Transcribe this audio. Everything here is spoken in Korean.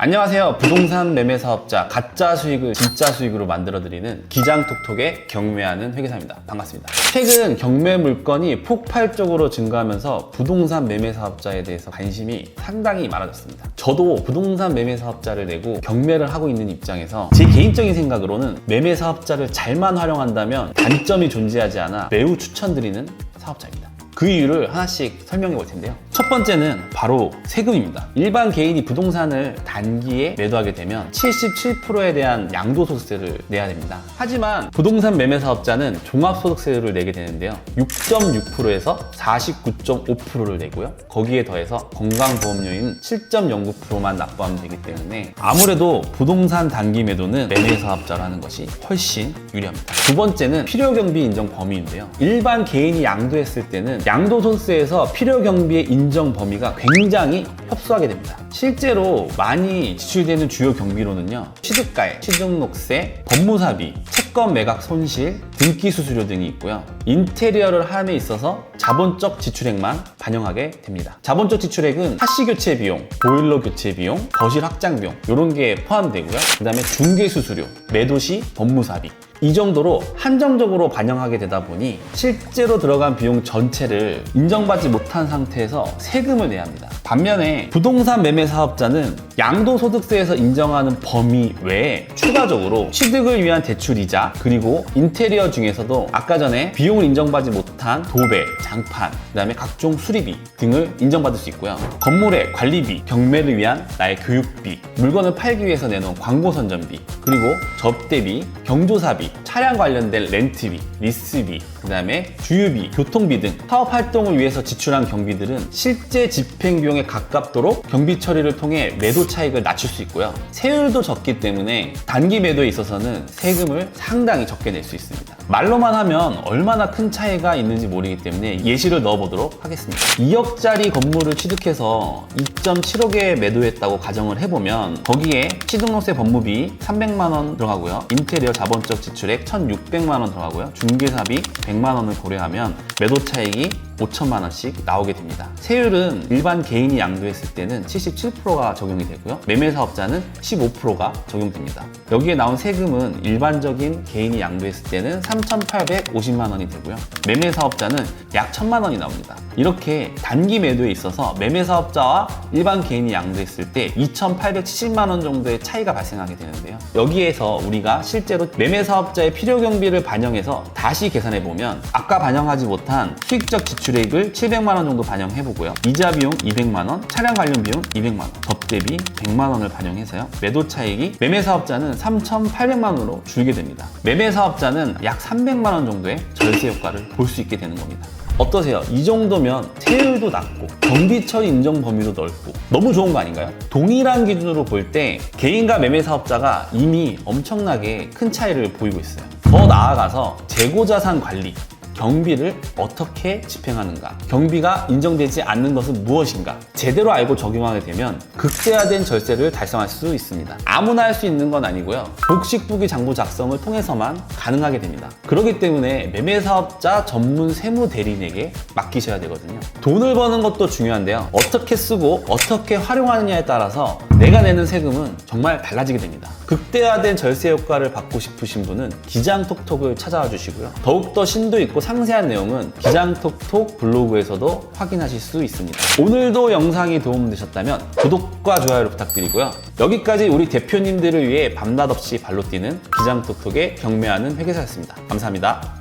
안녕하세요. 부동산 매매 사업자 가짜 수익을 진짜 수익으로 만들어드리는 기장톡톡의 경매하는 회계사입니다. 반갑습니다. 최근 경매 물건이 폭발적으로 증가하면서 부동산 매매 사업자에 대해서 관심이 상당히 많아졌습니다. 저도 부동산 매매 사업자를 내고 경매를 하고 있는 입장에서 제 개인적인 생각으로는 매매 사업자를 잘만 활용한다면 단점이 존재하지 않아 매우 추천드리는 사업자입니다. 그 이유를 하나씩 설명해 볼 텐데요. 첫 번째는 바로 세금입니다. 일반 개인이 부동산을 단기에 매도하게 되면 77%에 대한 양도소득세를 내야 됩니다. 하지만 부동산 매매 사업자는 종합소득세를 내게 되는데요. 6.6%에서 49.5%를 내고요. 거기에 더해서 건강보험료인 7.09%만 납부하면 되기 때문에 아무래도 부동산 단기 매도는 매매 사업자로 하는 것이 훨씬 유리합니다. 두 번째는 필요경비 인정 범위인데요. 일반 개인이 양도했을 때는 양도소득세에서 필요경비의 인정 범위가 굉장히 협소하게 됩니다. 실제로 많이 지출되는 주요 경비로는요. 취득가액, 취등록세, 법무사비, 채권 매각 손실, 등기 수수료 등이 있고요. 인테리어를 함에 있어서 자본적 지출액만 반영하게 됩니다. 자본적 지출액은 하시 교체 비용, 보일러 교체 비용, 거실 확장 비용 이런 게 포함되고요. 그다음에 중개 수수료, 매도 시 법무사비 이 정도로 한정적으로 반영하게 되다 보니 실제로 들어간 비용 전체를 인정받지 못한 상태에서 세금을 내야 합니다. 반면에 부동산 매매 사업자는 양도소득세에서 인정하는 범위 외에 추가적으로 취득을 위한 대출이자 그리고 인테리어 중에서도 아까 전에 비용을 인정받지 못한 도배, 장판, 그다음에 각종 수리비 등을 인정받을 수 있고요. 건물의 관리비, 경매를 위한 나의 교육비, 물건을 팔기 위해서 내놓은 광고 선전비, 그리고 접대비, 경조사비, 차량 관련된 렌트비, 리스비, 그 다음에 주유비, 교통비 등 사업 활동을 위해서 지출한 경비들은 실제 집행 비용에 가깝도록 경비 처리를 통해 매도 차익을 낮출 수 있고요. 세율도 적기 때문에 단기 매도에 있어서는 세금을 상당히 적게 낼 수 있습니다. 말로만 하면 얼마나 큰 차이가 있는지 모르기 때문에 예시를 넣어보도록 하겠습니다. 2억짜리 건물을 취득해서 2.7억에 매도했다고 가정을 해보면 거기에 취등록세 법무비 300만 원 들어가고요. 인테리어 자본적 지출액 1,600만 원 들어가고요. 중개사비 100만 원을 고려하면 매도 차익이 5천만 원씩 나오게 됩니다. 세율은 일반 개인이 양도했을 때는 77%가 적용이 되고요. 매매 사업자는 15%가 적용됩니다. 여기에 나온 세금은 일반적인 개인이 양도했을 때는 3,850만 원이 되고요. 매매 사업자는 약 1,000만 원이 나옵니다. 이렇게 단기 매도에 있어서 매매 사업자와 일반 개인이 양도했을 때 2,870만 원 정도의 차이가 발생하게 되는데요. 여기에서 우리가 실제로 매매 사업자의 필요 경비를 반영해서 다시 계산해 보면 아까 반영하지 못한 수익적 지출 액을 700만 원 정도 반영해 보고요. 이자 비용 200만 원, 차량 관련 비용 200만 원, 접대비 100만 원을 반영해서요. 매도 차익이 매매 사업자는 3,800만 원으로 줄게 됩니다. 매매 사업자는 약 300만 원 정도의 절세 효과를 볼 수 있게 되는 겁니다. 어떠세요? 이 정도면 세율도 낮고 경비 처리 인정 범위도 넓고 너무 좋은 거 아닌가요? 동일한 기준으로 볼 때 개인과 매매 사업자가 이미 엄청나게 큰 차이를 보이고 있어요. 더 나아가서 재고자산 관리 경비를 어떻게 집행하는가? 경비가 인정되지 않는 것은 무엇인가? 제대로 알고 적용하게 되면 극대화된 절세를 달성할 수 있습니다. 아무나 할 수 있는 건 아니고요. 복식부기 장부 작성을 통해서만 가능하게 됩니다. 그렇기 때문에 매매 사업자 전문 세무 대리인에게 맡기셔야 되거든요. 돈을 버는 것도 중요한데요. 어떻게 쓰고 어떻게 활용하느냐에 따라서 내가 내는 세금은 정말 달라지게 됩니다. 극대화된 절세 효과를 받고 싶으신 분은 기장톡톡을 찾아와 주시고요. 더욱더 심도 있고 상세한 내용은 기장톡톡 블로그에서도 확인하실 수 있습니다. 오늘도 영상이 도움되셨다면 구독과 좋아요를 부탁드리고요. 여기까지 우리 대표님들을 위해 밤낮 없이 발로 뛰는 기장톡톡의 경매하는 회계사였습니다. 감사합니다.